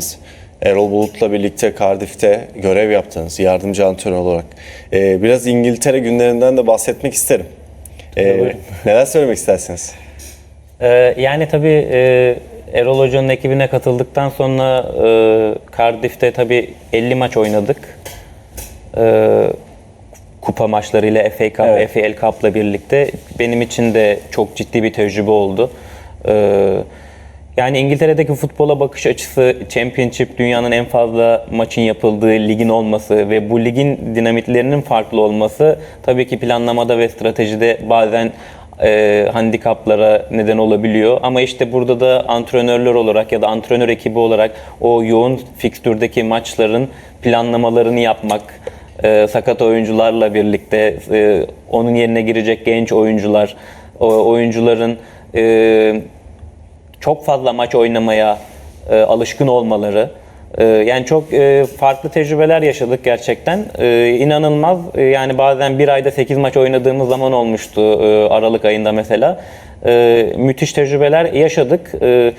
geldiniz. Erol Bulut'la birlikte Cardiff'te görev yaptınız yardımcı antrenör olarak. Ee, biraz İngiltere günlerinden de bahsetmek isterim. Ee, neler söylemek istersiniz? Ee, yani tabii e, Erol Hoca'nın ekibine katıldıktan sonra e, Cardiff'te tabii 50 maç oynadık. E, kupa maçlarıyla FA Cup, Evet. FAL Cup'la birlikte benim için de çok ciddi bir tecrübe oldu. E, yani İngiltere'deki futbola bakış açısı, Championship dünyanın en fazla maçın yapıldığı ligin olması ve bu ligin dinamitlerinin farklı olması tabii ki planlamada ve stratejide bazen e, handikaplara neden olabiliyor. Ama işte burada da antrenörler olarak ya da antrenör ekibi olarak o yoğun fikstürdeki maçların planlamalarını yapmak, e, sakat oyuncularla birlikte e, onun yerine girecek genç oyuncular, o oyuncuların e, çok fazla maç oynamaya e, alışkın olmaları. E, yani çok e, farklı tecrübeler yaşadık gerçekten. E, inanılmaz. E, yani bazen bir ayda 8 maç oynadığımız zaman olmuştu e, Aralık ayında mesela. E, müthiş tecrübeler yaşadık. E,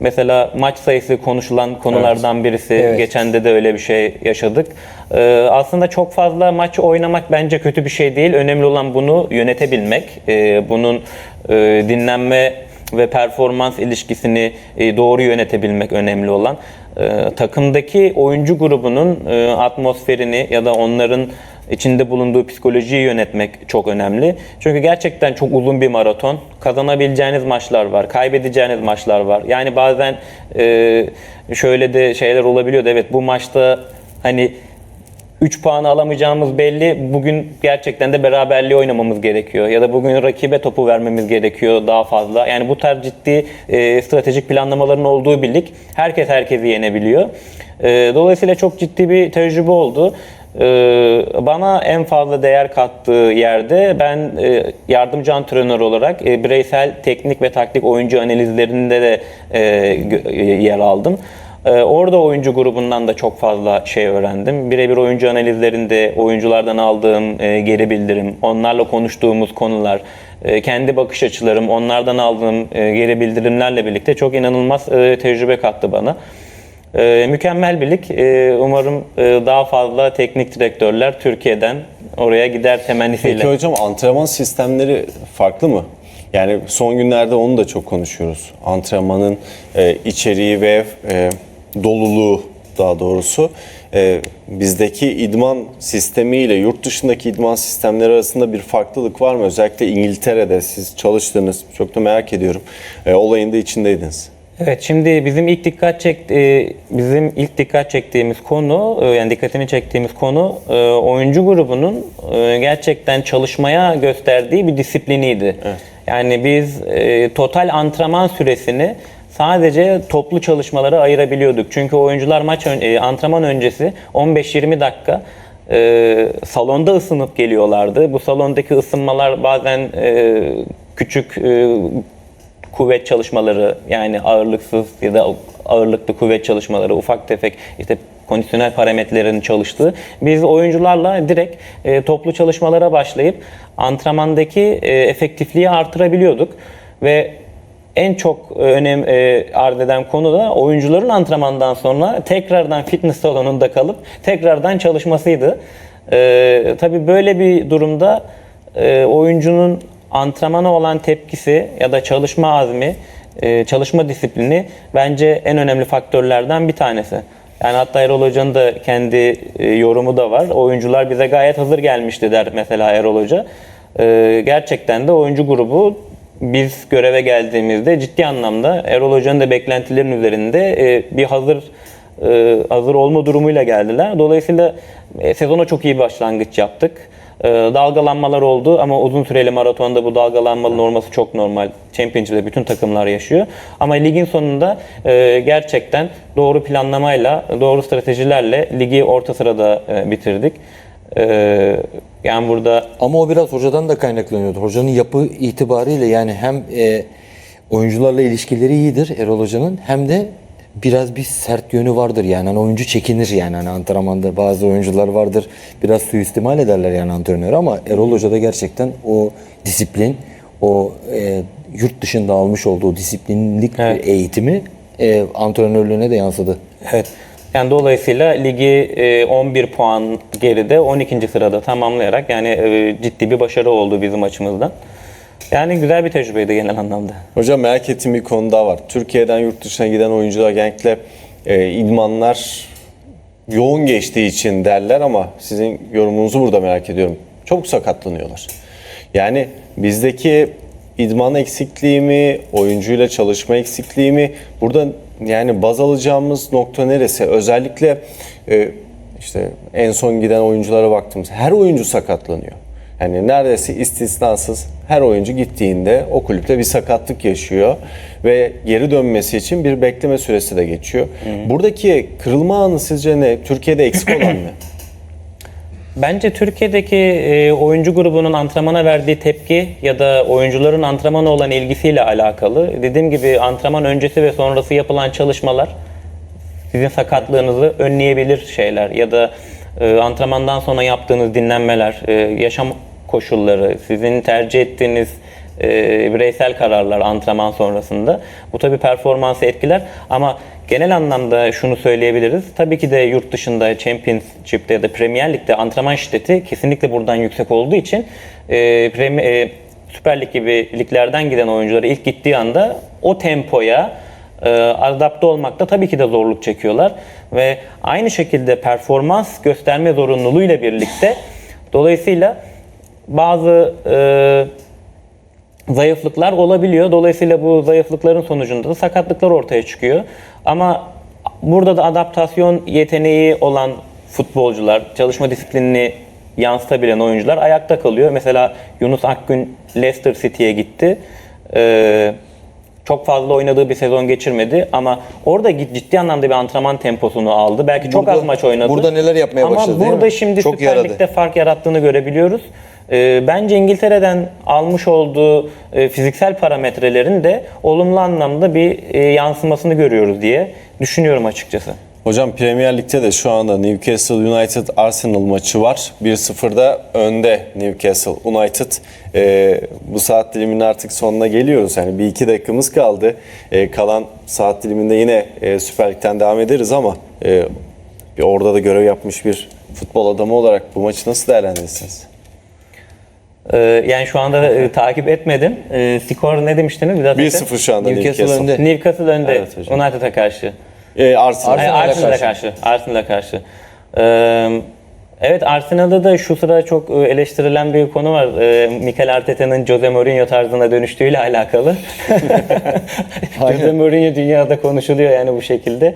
mesela maç sayısı konuşulan konulardan birisi. Evet. Geçen de de öyle bir şey yaşadık. E, aslında çok fazla maç oynamak bence kötü bir şey değil. Önemli olan bunu yönetebilmek. E, bunun e, dinlenme ve performans ilişkisini e, doğru yönetebilmek önemli olan. E, takımdaki oyuncu grubunun e, atmosferini ya da onların içinde bulunduğu psikolojiyi yönetmek çok önemli. Çünkü gerçekten çok uzun bir maraton. Kazanabileceğiniz maçlar var, kaybedeceğiniz maçlar var. Yani bazen şöyle de şeyler olabiliyor evet bu maçta hani 3 puanı alamayacağımız belli. Bugün gerçekten de beraberliği oynamamız gerekiyor. Ya da bugün rakibe topu vermemiz gerekiyor daha fazla. Yani bu tarz ciddi e, stratejik planlamaların olduğu bir lig. Herkes herkesi yenebiliyor. E, dolayısıyla çok ciddi bir tecrübe oldu. E, bana en fazla değer kattığı yerde ben e, yardımcı antrenör olarak e, bireysel teknik ve taktik oyuncu analizlerinde de e, e, yer aldım. Ee, Orada oyuncu grubundan da çok fazla şey öğrendim. Birebir oyuncu analizlerinde oyunculardan aldığım e, geri bildirim, onlarla konuştuğumuz konular, e, kendi bakış açılarım, onlardan aldığım e, geri bildirimlerle birlikte çok inanılmaz tecrübe kattı bana. Mükemmel bir lig. E, Umarım daha fazla teknik direktörler Türkiye'den oraya gider temennisiyle. Peki hocam antrenman sistemleri farklı mı? Yani son günlerde onu da çok konuşuyoruz. Antrenmanın e, içeriği ve e, doluluğu daha doğrusu. E, bizdeki idman sistemi ile yurt dışındaki idman sistemleri arasında bir farklılık var mı? Özellikle İngiltere'de siz çalıştınız. Çok da merak ediyorum. E, olayın da içindeydiniz. Evet şimdi bizim ilk dikkat çek e, bizim ilk dikkat çektiğimiz konu e, yani dikkatini çektiğimiz konu e, oyuncu grubunun gerçekten çalışmaya gösterdiği bir disipliniydi. Yani biz total antrenman süresini sadece toplu çalışmalara ayırabiliyorduk. Çünkü oyuncular maç ön- e, antrenman öncesi 15-20 dakika e, salonda ısınıp geliyorlardı. Bu salondaki ısınmalar bazen e, küçük e, kuvvet çalışmaları yani ağırlıksız ya da ağırlıklı kuvvet çalışmaları ufak tefek işte kondisyonel parametrelerin çalıştığı biz oyuncularla direkt e, toplu çalışmalara başlayıp antrenmandaki e, efektifliği artırabiliyorduk ve en çok e, önem e, arz eden konu da oyuncuların antrenmandan sonra tekrardan fitness salonunda kalıp tekrardan çalışmasıydı. E, tabii böyle bir durumda e, oyuncunun antrenmana olan tepkisi ya da çalışma azmi, e, çalışma disiplini bence en önemli faktörlerden bir tanesi. Yani hatta Erol Hoca'nın da kendi e, yorumu da var. Oyuncular bize gayet hazır gelmişti der mesela Erol Hoca. E, gerçekten de oyuncu grubu biz göreve geldiğimizde ciddi anlamda Erol Hoca'nın da beklentilerin üzerinde e, bir hazır e, hazır olma durumuyla geldiler. Dolayısıyla e, sezona çok iyi bir başlangıç yaptık. E, dalgalanmalar oldu ama uzun süreli maratonda bu dalgalanmaların olması çok normal. Championship'te bütün takımlar yaşıyor. Ama ligin sonunda e, gerçekten doğru planlamayla, doğru stratejilerle ligi orta sırada e, bitirdik. E, yani burada Ama o biraz hocadan da kaynaklanıyordu. Hocanın yapı itibariyle yani hem e, oyuncularla ilişkileri iyidir Erol Hoca'nın hem de biraz bir sert yönü vardır yani hani oyuncu çekinir yani hani antrenmanda bazı oyuncular vardır biraz suistimal ederler yani antrenör ama Erol Hoca da gerçekten o disiplin o e, yurt dışında almış olduğu disiplinlik Evet. eğitimi e, antrenörlüğüne de yansıdı. Evet. Yani dolayısıyla ligi e, 11 puan geride 12. sırada tamamlayarak yani e, ciddi bir başarı oldu bizim açımızdan. Yani güzel bir tecrübeydi genel anlamda. Hocam merak ettiğim bir konu daha var. Türkiye'den yurt dışına giden oyuncular genellikle e, idmanlar yoğun geçtiği için derler ama sizin yorumunuzu burada merak ediyorum. Çabuk sakatlanıyorlar. Yani bizdeki idman eksikliği mi, oyuncuyla çalışma eksikliği mi? Burada yani baz alacağımız nokta neresi? Özellikle e, işte en son giden oyunculara baktığımız her oyuncu sakatlanıyor. Yani neredeyse istisnasız her oyuncu gittiğinde o kulüpte bir sakatlık yaşıyor ve geri dönmesi için bir bekleme süresi de geçiyor. Buradaki kırılma anı sizce ne? Türkiye'de eksik olan ne? Bence Türkiye'deki e, oyuncu grubunun antrenmana verdiği tepki ya da oyuncuların antrenmana olan ilgisiyle alakalı. Dediğim gibi antrenman öncesi ve sonrası yapılan çalışmalar sizin sakatlığınızı önleyebilir şeyler ya da e, antrenmandan sonra yaptığınız dinlenmeler, e, yaşam koşulları, sizin tercih ettiğiniz e, bireysel kararlar antrenman sonrasında. Bu tabii performansı etkiler ama genel anlamda şunu söyleyebiliriz. Tabii ki de yurt dışında Championship'te ya da Premier Lig'de antrenman şiddeti kesinlikle buradan yüksek olduğu için e, Premi- e, Süper Lig gibi liglerden giden oyuncuları ilk gittiği anda o tempoya e, adapte olmakta tabii ki de zorluk çekiyorlar ve aynı şekilde performans gösterme zorunluluğuyla birlikte dolayısıyla bazı e, zayıflıklar olabiliyor. Dolayısıyla bu zayıflıkların sonucunda da sakatlıklar ortaya çıkıyor. Ama burada da adaptasyon yeteneği olan futbolcular, çalışma disiplinini yansıtabilen oyuncular ayakta kalıyor. Mesela Yunus Akgün Leicester City'ye gitti. Ee, çok fazla oynadığı bir sezon geçirmedi ama orada ciddi anlamda bir antrenman temposunu aldı. Belki çok Burada- az maç oynadı. burada neler yapmaya ama başladı, değil burada şimdi Çok Süper yaradı. Lig'de fark yarattığını görebiliyoruz. Ee, bence İngiltere'den almış olduğu e, fiziksel parametrelerin de olumlu anlamda bir e, yansımasını görüyoruz diye düşünüyorum açıkçası. Hocam Premier Lig'de de şu anda Newcastle United Arsenal maçı var. 1-0'da önde Newcastle United. Ee, bu saat diliminin artık sonuna geliyoruz. Yani bir iki dakikamız kaldı. Ee, kalan saat diliminde yine e, Süper Lig'den devam ederiz ama e, orada da görev yapmış bir futbol adamı olarak bu maçı nasıl değerlendirirsiniz? Ee, yani şu anda e, takip etmedim. Ee, skor ne demiştiniz? Bir daha tekrar. 1-0 şu anda Newcastle Newcastle. önde. Newcastle önde Evet hocam. United'a karşı. Ee, Arsenal. Hayır, Arsenal'e Arsenal'a karşı. Arsenal'a karşı. Ee, evet Arsenal'da da şu sıra çok e, eleştirilen bir konu var. Ee, Mikel Arteta'nın Jose Mourinho tarzına dönüştüğüyle alakalı. Jose Mourinho dünyada konuşuluyor yani bu şekilde.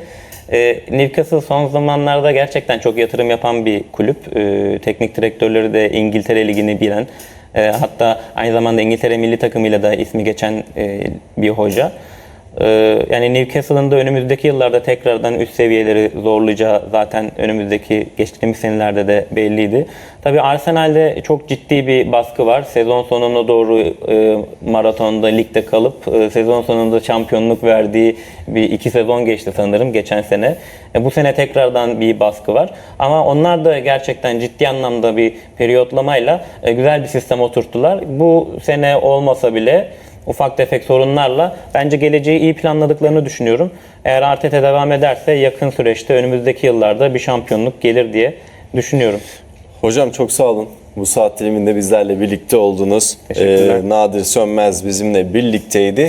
Ee, Newcastle son zamanlarda gerçekten çok yatırım yapan bir kulüp. Ee, teknik direktörleri de İngiltere Ligi'ni bilen. E, hatta aynı zamanda İngiltere milli takımıyla da ismi geçen e, bir hoca. Ee, yani Newcastle'ın da önümüzdeki yıllarda tekrardan üst seviyeleri zorlayacağı zaten önümüzdeki geçtiğimiz senelerde de belliydi. Tabii Arsenal'de çok ciddi bir baskı var. Sezon sonuna doğru e, maratonda ligde kalıp e, sezon sonunda şampiyonluk verdiği bir iki sezon geçti sanırım geçen sene. E, bu sene tekrardan bir baskı var. Ama onlar da gerçekten ciddi anlamda bir periyotlamayla güzel bir sistem oturttular. Bu sene olmasa bile ufak tefek sorunlarla bence geleceği iyi planladıklarını düşünüyorum. Eğer Arteta devam ederse yakın süreçte önümüzdeki yıllarda bir şampiyonluk gelir diye düşünüyorum. Hocam çok sağ olun. Bu saat diliminde bizlerle birlikte oldunuz. Ee, Nadir Sönmez bizimle birlikteydi.